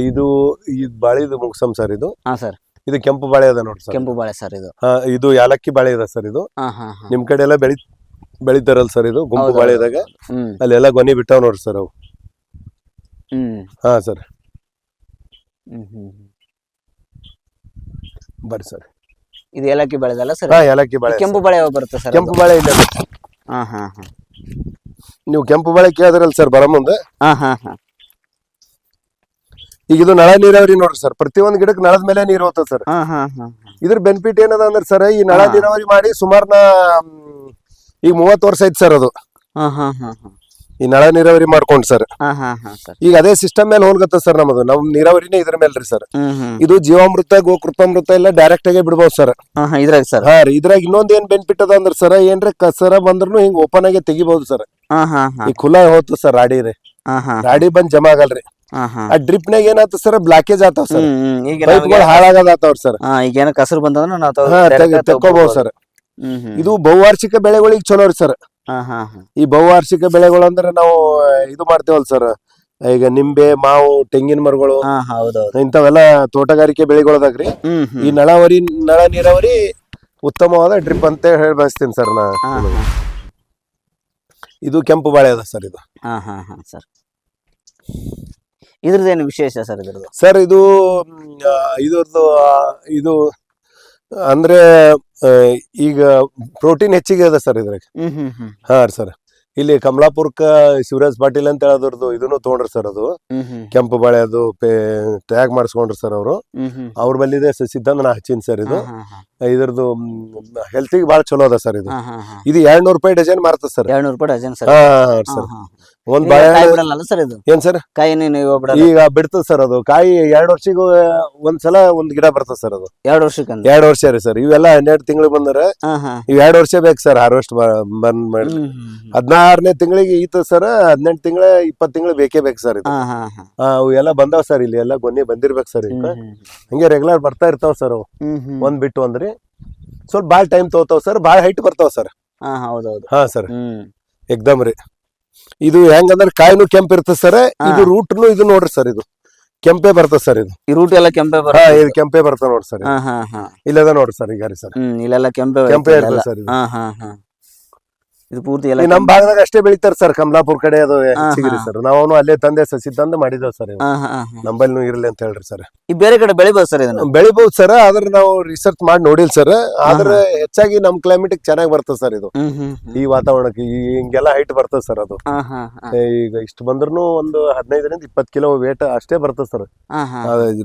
ಇದು ಈ ಬಾಳೆದು ಮುಗ್ಸಮ್ ಸರ್ ಇದು. ಹಾ ಸರ್. ಇದು ಕೆಂಪು ಬಾಳೆ ಅದ ನೋಡ್ರಿ ಸರ್. ಕೆಂಪು ಬಾಳೆ ಸರ್ ಇದು. ಹಾ ಇದು ಯಾಲಕ್ಕಿ ಬಾಳೆ ಇದೆ ಸರ್ ಇದು. ಹಾ ಹಾ ಹಾ. ನಿಮ್ ಕಡೆ ಎಲ್ಲ ಬೆಳಿ ಬೆಳಿತಾರಲ್ಲ ಸರ್ ಇದು ಗುಂಪು ಬಾಳೆ ಇದಾಗ. ಹ್ಮ್. ಅಲ್ಲೆಲ್ಲ ಗೊನಿ ಬಿಟ್ಟಾವ್ ನೋಡ್ರಿ ಸರ್ ಅವು. ಹ್ಮ್. ಹಾ ಸರ್. ಹ್ಮ್. ಬರ್ರಿ ಸರ್. ಇದು ಏಲಕ್ಕಿ ಬೆಳೆದಲ್ಲ ಸರ್? ಹಾ ಏಲಕ್ಕಿ ಬಾಳೆ ಕೆಂಪು ಬಾಳೆ ಯಾವಾಗ ಬರುತ್ತೆ ಸರ್ ಕೆಂಪು ಬಾಳೆ ಇಲ್ಲ ಹಾ ಹಾ ಹಾ. ನೀವು ಕೆಂಪು ಬಾಳೆ ಕೇಳಿದ್ರಲ್ಲ ಸರ್ ಬರ ಮುಂದೆ? ಹಾ ಹಾ ಹಾ. ಈಗ ಇದು ನಳ ನೀರಾವರಿ ನೋಡ್ರಿ ಸರ್. ಪ್ರತಿಯೊಂದು ಗಿಡಕ್ಕೆ ನಳದ ಮೇಲೆ ನೀರು ಹೋಗ್ತದೆ ಸರ್. ಹಾ ಹಾ ಹಾ. ಇದ್ರ ಬೆನಿಫಿಟ್ ಏನದ ಅಂದ್ರೆ ಸರ್ ಈ ನಳ. ನೀರಾವರಿ ಮಾಡಿ ಸುಮಾರು ನಾ ಮ್, ಈಗ ಮೂವತ್ತು ವರ್ಷ ಐತಿ ಸರ್ ಅದು. ಹಾ ಹಾ ಹಾ ಹಾ. ಈ ನಳ ನೀರಾವರಿ ಮಾಡ್ಕೊಂಡ್ ಸರ್. ಹಾ ಹಾ ಹಾ ಸರ್. ಈಗ ಅದೇ ಸಿಸ್ಟಮ್ ಮೇಲೆ ಹೋಗತ್ತ ಸರ್ ನಮ್ಮದು ನಮ್ ನೀರಾವರಿನೇ ಇದ್ರ ಮೇಲೆ ರೀ ಸರ್. ಹ್ಮ್ ಹ್ಮ್. ಇದು ಜೀವಾಮೃತ ಗೋಕೃತಾಮೃತ ಎಲ್ಲ ಡೈರೆಕ್ಟ್ ಆಗಿ ಬಿಡ್ಬೋದು ಸರ್. ಹಾ ಹಾ ಇದ್ರಾಗ ಸರ್. ಹಾ ರೀ ಇದ್ರಾಗ ಇನ್ನೊಂದ್ ಏನ್ ಬೆನಿಫಿಟ್ ಅದ ಅಂದ್ರೆ ಸರ್ ಏನ್ರ ಕಸರ ಬಂದ್ರು ಹಿಂಗ್ ಓಪನ್ ಆಗಿ ತೆಗಿಬಹುದು ಸರ್. ಹಾ ಹಾ ಹಾ. ಈ ಖುಲಾ ಹೋತ ಸರ್ ರಾಡಿ ರೀ. ಹಾ ಹಾ. ರಾಡಿ ಬಂದ್ ಜಮಾ ಆಗಲ್ರಿ. ಆ ಡ್ರಿಪ್ ನಾಗ ಏನಾಯ್ತು ಸರ್? ಬ್ಲಾಕೇಜ್ ಆತಾವ್ ಸರ್. ಪೈಪ್ಗಳು ಹಾಳಾಗದಾತಾವ್ರ ಸರ್. ಹಾ ಈಗ ಏನೋ ಕಸರು ಆಗಿ ತೆಕ್ಕೋಬಹುದು ಸರ್. ಇದು ಬಹುವಾರ್ಷಿಕ ಬೆಳೆಗಳಿಗೆ ಚಲೋ ರೀ ಸರ್. ಈ ಬಹುವಾರ್ಷಿಕ ಬೆಳೆಗಳು ಅಂದ್ರೆ ನಾವು ಇದು ಮಾಡ್ತೇವಲ್ ಸರ್. ಈಗ ನಿಂಬೆ ಮಾವು ತೆಂಗಿನ ಮರಗಳು ಇಂಥವೆಲ್ಲ ತೋಟಗಾರಿಕೆ ಬೆಳೆಗಳದಾಗ್ರಿ ಈ ನಳವರಿ ನಳ ನೀರಾವರಿ ಉತ್ತಮವಾದ ಡ್ರಿಪ್ ಅಂತ ಹೇಳಿ ಬಯಸ್ತೀನಿ ಸರ್ ನಾ. ಇದು ಕೆಂಪು ಬಾಳೆ ಅದ ಸರ್ ಇದು. ಹಾ ಹಾ ಹಾ ಸರ್. ಇದ್ರದ್ದೇನು ವಿಶೇಷ ಸರ್ ಇದ್ರದ್ದು? ಸರ್ ಇದು ಮ್, ಆ, ಇದ್ರದ್ದು ಆ, ಇದು ಅಂದ್ರೆ ಆ, ಈಗ ಪ್ರೋಟೀನ್ ಹೆಚ್ಚಿಗೆ ಅದ ಸರ್ ಇದ್ರಾಗ. ಹ್ಮ್ ಹ್ಮ್ ಹ್ಮ್. ಹಾ ಸರ್. ಇಲ್ಲಿ ಕಮಲಾಪುರ್ಕ ಶಿವರಾಜ್ ಪಾಟೀಲ್ ಅಂತ ಹೇಳೋದ್ರದ್ದು ಇದನ್ನು ತೊಗೊಂಡ್ರಿ ಸರ್ ಅದು. ಹ್ಮ್ ಹ್ಮ್. ಕೆಂಪು ಬಾಳೆ ಅದು ಟ್ಯಾಗ್ ಮಾಡಿಸ್ಕೊಂಡ್ರಿ ಸರ್ ಅವರು. ಹ್ಮ್ ಹ್ಮ್. ಅವ್ರ ಬಲ್ಲಿದೆ ಸಿದ್ಧಾಂತ ನಾ ಹಚ್ಚಿನಿ ಸರ್ ಇದು. ಹಾ ಹಾ ಇದ್ರದ್ದು ಹೆಲ್ತಿಗೆ ಬಹಳ ಚಲೋ ಅದ ಸರ್ ಇದು. ಹಾ ಹಾ ಹಾ. ಇದು ಎರಡ್ನೂರು ರೂಪಾಯಿ ಡಜನ್ ಮಾರ್ತದ ಸರ್. ಎರಡ್ನೂರು ರೂಪಾಯಿ ಡಜನ್ ಸರ್. ಹಾ ಹಾ ಸರ್. ಹಾ. ಒಂದ್ ಬಿಡಲ್ಲ ಸರ್ ಇದು? ಏನ್ ಸರ್? ಕಾಯಿ ನೀವು ಬಿಡಲ್ಲ. ಈಗ ಬಿಡ್ತದ ಸರ್ ಅದು. ಕಾಯಿ ಎರಡ್ ವರ್ಷಕ್ಕೆ ಒಂದ್ಸಲ ಒಂದ್ ಗಿಡ ಬರ್ತದ ಸರ್ ಅದು. ಎರಡು ವರ್ಷಕ್ಕಂತ ಎರಡ್ ವರ್ಷ ರೀ ಸರ್. ಇವೆಲ್ಲ ಹನ್ನೆರಡು ತಿಂಗಳು ಬಂದ್ರೆ ಹಾ ಹಾ. ಇವ್ ಎರಡ್ ವರ್ಷ ಬೇಕು ಸರ್ ಹಾರ್ವೆಸ್ಟ್ ಬಂದ್ ಮಾಡಿ ಹ್ಮ್ ಹ್ಮ್ ಹ್ಮ್. ಹದಿನಾರನೇ ತಿಂಗಳಿಗೆ ಈತ ಸರ್ ಹದಿನೆಂಟು ತಿಂಗಳ ಇಪ್ಪತ್ತು ತಿಂಗಳು ಬೇಕೇ ಬೇಕು ಸರ್ ಇದು. ಹಾ ಹಾ ಹಾ. ಆ, ಅವು ಎಲ್ಲ ಬಂದಾವ್ ಸರ್ ಇಲ್ಲಿ. ಎಲ್ಲ ಗೊನೆ ಬಂದಿರ್ಬೇಕು ಸರ್ ಈಗ ಹಂಗೆ ರೆಗ್ಯುಲರ್ ಬರ್ತಾ ಇರ್ತಾವ ಸರ್ ಅವು. ಹ್ಮ್ ಹ್ಮ್. ಒಂದ್ ಬಿಟ್ಟು ಒಂದ್ರಿ ಸ್ವಲ್ಪ ಭಾಳ ಟೈಮ್ ತಗೋತಾವ ಸರ್. ಭಾಳ ಹೈಟ್ ಬರ್ತಾವ ಸರ್. ಹಾ ಹೌದೌದು ಹಾ ಸರ್. ಹ್ಮ್. ಎಕ್ದಮ್ ರೀ. ಇದು ಹೆಂಗಂದ್ರೆ ಕಾಯಿನೂ ಕೆಂಪ್ ಇರ್ತದೆ ಸರ್ ಇದು. ರೂಟ್ನು ಇದು ನೋಡ್ರಿ ಸರ್ ಇದು. ಕೆಂಪೆ ಬರ್ತದೆ ಸರ್ ಇದು. ಈ ರೂಟ್ ಎಲ್ಲ ಕೆಂಪೆ ಬರ ಹಾ ಇದು ಕೆಂಪೆ ಬರ್ತದೆ ನೋಡ್ರಿ ಸರ್ ಇಲ್ಲದ ನೋಡ್ರಿ ಸರ್ ಈಗ ರೀ ಸರ್. ಹ್ಮ್ ಇಲ್ಲೆಲ್ಲ ಕೆಂಪೆ ಕೆಂಪೆ ಇರ್ತದೆ ಸರ್ ಇದು. ಹಾ ಹಾ ಹಾ. ಇದು ಪೂರ್ತಿ ಎಲ್ಲ ನಮ್ ಭಾಗದಾಗ ಅಷ್ಟೇ ಬೆಳಿತಾರ ಸರ್ ಕಮಲಾಪುರ ಕಡೆ ಅದು ಸಿಗ್ರಿ. ಸರ್ ನಾವು ಅಲ್ಲೇ ತಂದೆ ಸಸಿ ತಂದು ಮಾಡಿದೇವ್ ಸರ್ ನಂಬಲ್ಲಿ ಇರ್ಲಿ ಅಂತ ಹೇಳ್ರಿ ಸರ್ ಈ ಬೇರೆ ಕಡೆ ಬೆಳಿಬಹುದು ಸರ್ ಇದನ್ನ ಬೆಳಿಬಹುದು ಸರ್ ಆದ್ರೆ ನಾವು ರಿಸರ್ಚ್ ಮಾಡಿ ನೋಡಿಲ್ ಸರ್ ಆದ್ರೆ ಹೆಚ್ಚಾಗಿ ನಮ್ ಕ್ಲೈಮೇಟ್ ಚೆನ್ನಾಗಿ ಬರ್ತದೆ ಸರ್ ಇದು. ಈ ವಾತಾವರಣಕ್ಕೆ ಈ ಹಿಂಗೆಲ್ಲ ಹೈಟ್ ಬರ್ತದೆ ಸರ್ ಅದು. ಈಗ ಇಷ್ಟು ಬಂದ್ರು ಒಂದು ಹದಿನೈದರಿಂದ ಇಪ್ಪತ್ ಕಿಲೋ ವೇಟ್ ಅಷ್ಟೇ ಬರ್ತದೆ ಸರ್.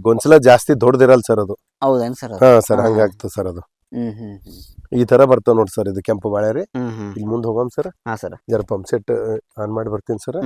ಗೊಂಚಲ ಜಾಸ್ತಿ ದೊಡ್ಡದಿರಲ್ಲ ಸರ್ ಅದು ಹೌದೇನ್ ಸರ್? ಹಾ ಸರ್. ಹಂಗಾಗ್ತದೆ ಸರ್ ಅದು ಹ್ಮ್ ಹ್ಮ್ ಹ್ಮ್. ಈ ತರ ಬರ್ತಾವ ನೋಡಿ ಸರ್ ಇದು ಕೆಂಪು ಬಾಳೆ ರೀ. ಹ್ಮ್ ಹ್ಮ್. ಇಲ್ಲಿ ಮುಂದೆ ಹೋಗೋಣ ಸರ್. ಹಾ ಸರ್. ಜರ ಪಂಪ್ ಸೆಟ್ ಆನ್ ಮಾಡಿ ಬರ್ತೀನಿ ಸರ್.